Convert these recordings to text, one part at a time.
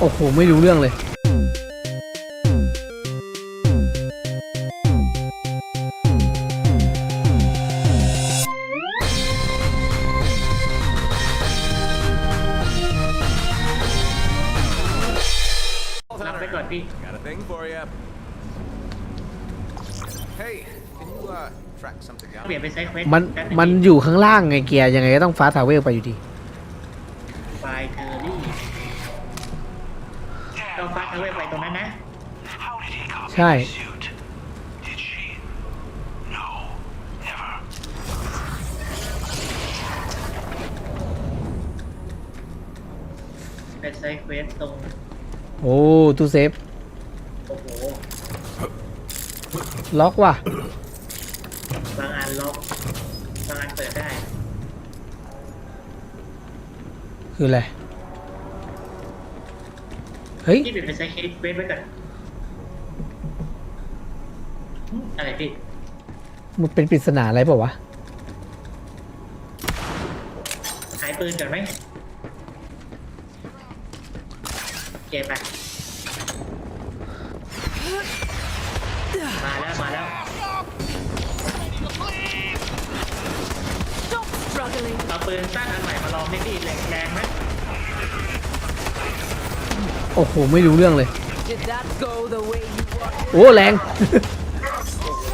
โอ้โห ไม่รู้เรื่องเลยมันมันอยู่ข้างล่างไง เกียร์ยังไงก็ต้องฟ้าทาวเวลไปอยู่ดีไเอรี่าฟักเอาวลไปตรงนั้นนะ ใช่ไเสตรงโอ้ตู้เซฟโอ้โหล็อกว่ะนล็อกกำลังเปิดได้ คืออะไร เฮ้ยที่ปิดไปใช้เคสเวทไว้ก่อน อะไรพี่ มันเป็นปริศนาอะไรเปล่าวะ หายปืนก่อนไหมเก็บไป มาแล้ว มาแล้วเอาปืนสั้นอันใหม่มาลองไม่ดีแรงแรงไหมโอ้โห ไม่รู้เรื่องเลย โอ้ แรง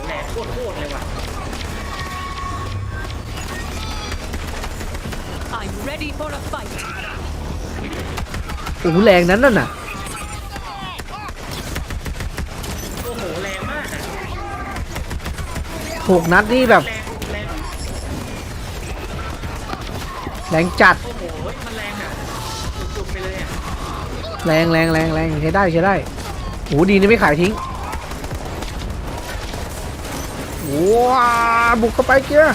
แรงโคตรเลยว่ะ I'm ready for a fight. โอ้โหแรงนั้นน่ะนะโอ้โหแรงมากหกนัดนี่แบบแรงจัดโอ้มันแรงอ่ะจุกไปเลยอ่ะแรงแรงแรงแรงใช้ได้ใช้ได้ โหดีนี่ไม่ขายทิ้ง ว้า บุกเข้าไปเกีย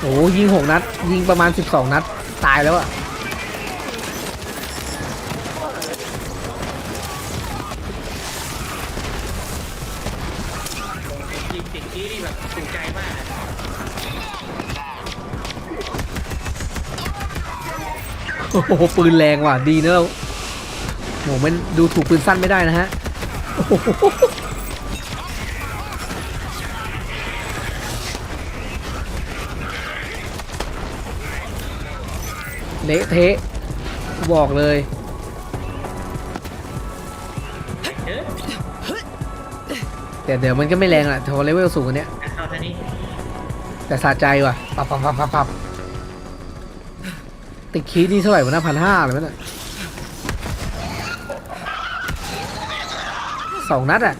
โอ้ยิงหกนัดยิงประมาณสิบสองนัดตายแล้วอ่ะี้นี่แบบถใจมากโอ้โห ปืนแรงว่ะดีนะเราโหมันดูถูกปืนสั้นไม่ได้นะฮะ เละเทะบอกเลยแต่เดี๋ยวมันก็ไม่แรงละโทรเลเวลสูงกว่าเนี้ย่แต่สะใจว่ะ ปับปับปับปับปับติดคีนี่เท่าไหร่วะนะพันห้าเลยมั้งน่ะสองนัดอ่ะ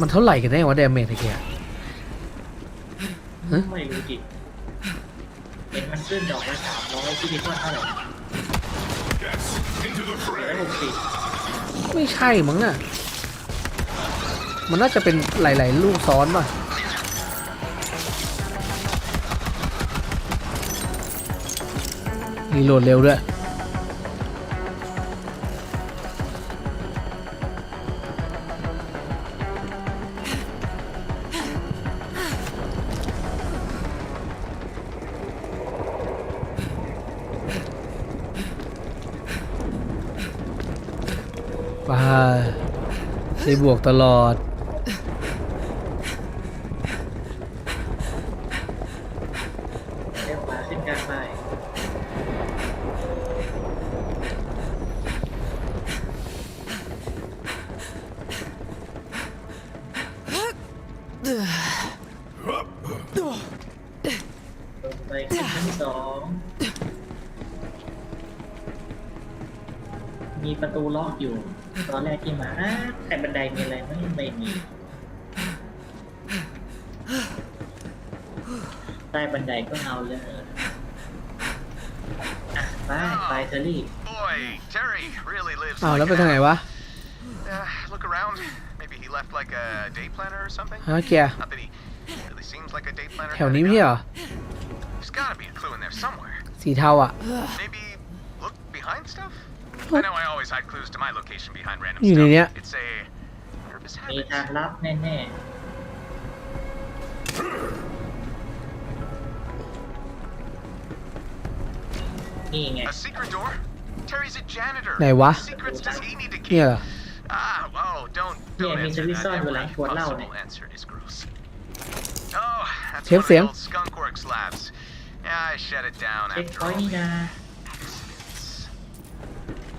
มันเท่าไหร่กันแน่วะเดเมจอ้เกยไม่รู้จิเห็นมันขึ้นดอกมาสามร้อยที่ดีกว่าเท่าไหร่ยบไม่ใช่มั้งอ่ะ มันน่าจะเป็นหลายๆลูกซ้อนป่ะมีโหลดเร็วด้วยชีบวกตลอดเรียบาขึ้นงานไปขึ้นที่สองประตูล็อกอยู่ ตอนแรกที่มาแต่บันไดมีอะไรไม่ไม่มีใต้บันไดก็เอาเลยไปไปเทอร์รี่เอาแล้วไปทางไหนวะฮะเกียแถวนี้พี่เหรอ สีเทาอ่ะ I know I always hide clues to my location behind random อยู่ใน stuff. เนี้ย It's a nervous habit. A secret door? Terry's a janitor. ไหนวะ Secrets does he need to เนี่ย keep? เหรอ Ah, whoa, don't, don't Yeah, answer that. Every possible answer is gross. Oh, that's Chém one of the old Skunkworks labs. Yeah, I shut it down เช็คพ after อย all. ต์นี่นะ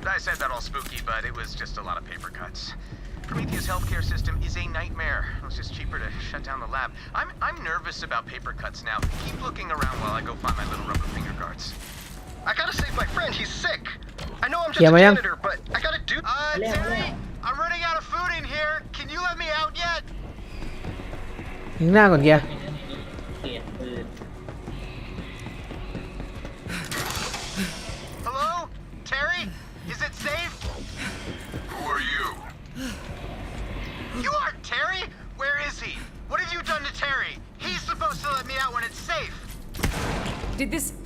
I said that all spooky, but it was just a lot of paper cuts. Prometheus healthcare system is a nightmare. It was just cheaper to shut down the lab. I'm, I'm nervous about paper cuts now. Keep looking around while I go find my little rubber finger guards. I gotta save my friend, he's sick. I know I'm just yeah, a janitor, but I gotta do- Uh, uh Terry, I'm running out of food in here. Can you let me out yet? Đứng ra còn kìa.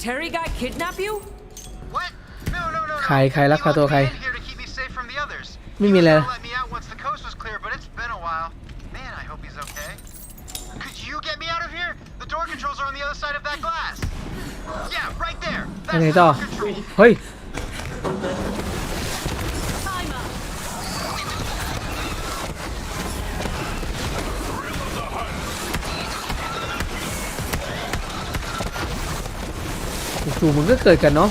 Terry guy kidnap you? What? No, no, no. ใครใครลักพาตัวใครไม่มีอะไรนะไปไหนต่อเฮ้ยูมึงก็เกิดกันเนาะ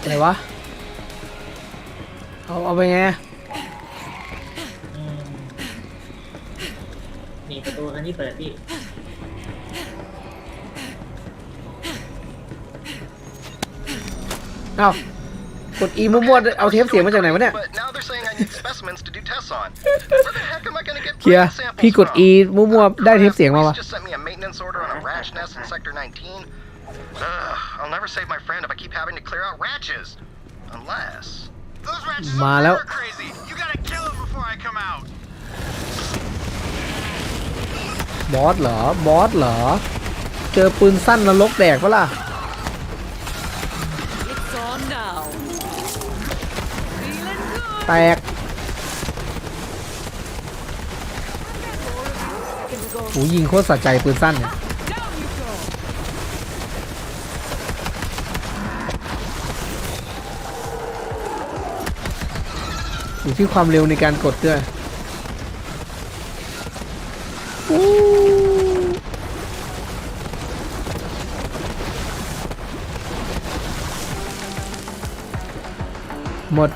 อะไรวะ เอาเอาไปไง นี่ประตูคันี้เปิดพี่เอากดอีมั่วๆ เอาเทปเสียงมาจากไหนวะเนี่ยเคียพี่กด E มั่วๆ ได้เทปเสียงมาวะ มาแล้วบอสเหรอบอสเหรอเจอปืนสั้นนรกแดกปะล่ะแตกโอ้ยิงโคตรสะใจปืนสั้นเนี่ยอยู่ที่ความเร็วในการกดด้วย หมด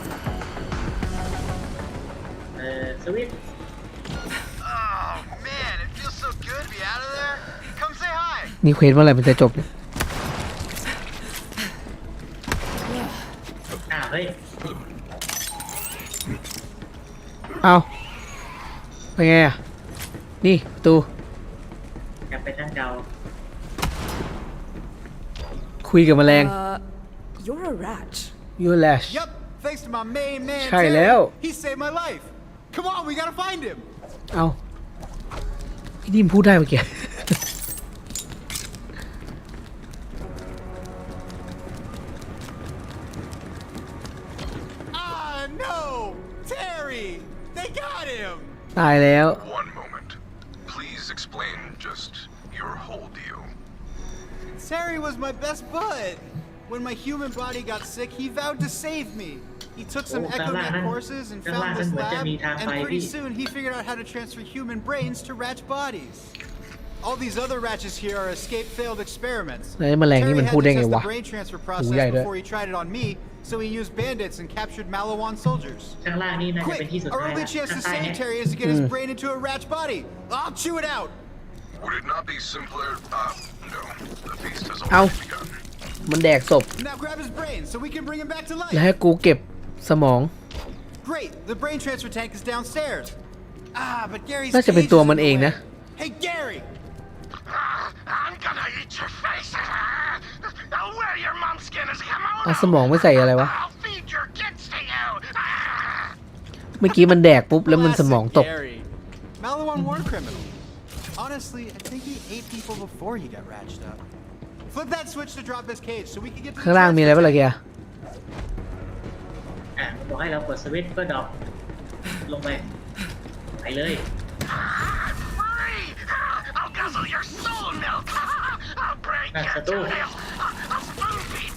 นี่เควสเมื่อไหร่มันจะจบเนี่ยอาเอาเป็นไงอ่ะนี่ตูกลไปตั้งเดาคุยกับแมลง you're a rat. Yep, thanks to my main man. ใช่แล้ว He saved my life. Come on, we gotta find him. เอาไอ้นี่มพูดได้เมื่อกี้ no! Terry! They got him! Leo. One moment. Please explain just your whole deal. Terry was my best bud. When my human body got sick, he vowed to save me. He took some โอ้ข้างล่าง EchoNet courses and found this lab, and pretty soon he figured out how to transfer human brains to rat bodies. All these other ratchets here are escape failed experiments. Terry had to the brain transfer process before he tried it on me, so he used bandits and captured Malawan soldiers. Quick, our only chance to save Terry is to get his hmm. brain into a ratch body. I'll chew it out. Would it not be simpler? Uh, no. The feast has already Ow. begun. มันแดกศพ Now grab his brain so we can bring him back to life. Great, the brain transfer tank is downstairs. Ah, but Gary's น่าจะเป็น cage the way. Hey เอาสมองไม่ใส่อะไรวะ เมื่อกี้มันแดกปุ๊บแล้วมันสมองตกข้างล่างมีอะไรบ้างล่ะแกอ่ะบอกให้เราเปิดสวิตช์ก็ดอกลงไปไปเลยน่าสะดุ้ง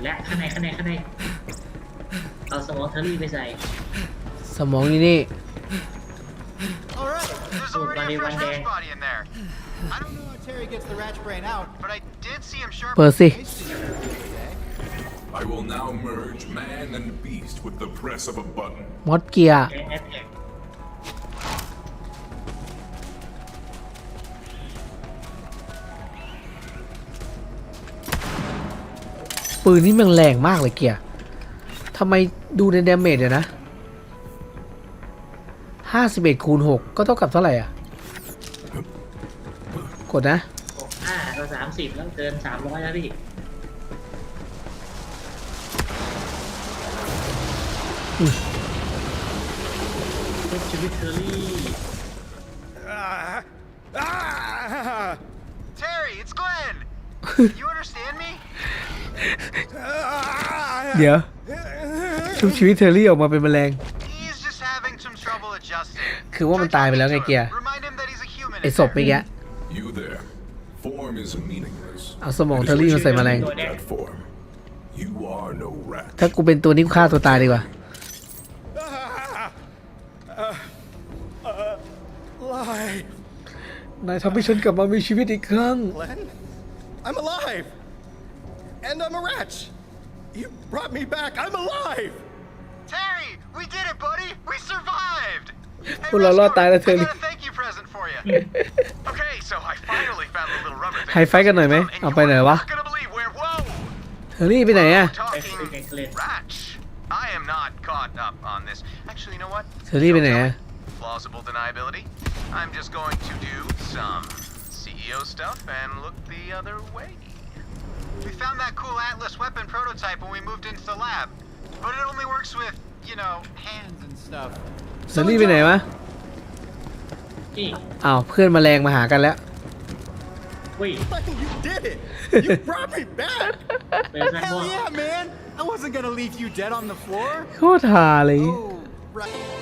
ดแล้วข้างในข้างในข้างในเอาสมองเทอรี่ไปใส่สมองนี่นี่ Alright, there's already a fresh rat's body in there. I don't know how Terry gets the rat's brain out, but I did see him sharp. เปิดสิ I will now merge man and beast with the press of a button. มดเกียร์แกงแอปแท็กปืนนี่มันแรงมากเลยเกียร์ทำไมดูในเดเมจเนี่ยนะห้าสิบเอ็ดคูณหกก็เท่ากับเท่าไหร่อ่ะกดนะหกห้าก็สามสิบแล้วเกินสามร้อยแล้วพี่ชีวิตเทอรี่ it's Glenn. You เดี๋ยวชุบชีวิตเทอรี่ออกมาเป็นแมลง คือว่ามันตายไปแล้วไงเกียร์ไอศพไปแกเอาสมองเทอรี่มาใส่แมลง ถ้ากูเป็นตัวนี้ฆ่าตัวตายดีกว่าไนายทำให้ฉันกลับมามีชีวิตอีกครั้ง I'm alive and I'm a wretch. You brought me back. I'm alive. Terry, we did it, buddy. We survived. Hey, Rescue, I got a thank you present for you. okay, so I finally found the little rubber thing. am eh? Not gonna believe where. Whoa. เฮอรี่ไปไหนอ่ะ Talking ratch. I am not caught up on this. Actually, you know what? there. Plausible deniability. I'm just going to do some CEO stuff and look the other way. We found that cool Atlas weapon prototype when we moved into the lab. But it only works with, you know, hands and stuff. สันนี่ไปไหนวะนี่อ้าวเพื่อนแมลงมาหากันแล้ววุ้ย Fucking, you did it! You brought me back! Hell yeah, man! I wasn't gonna leave you dead on the floor. Good, Oh, right.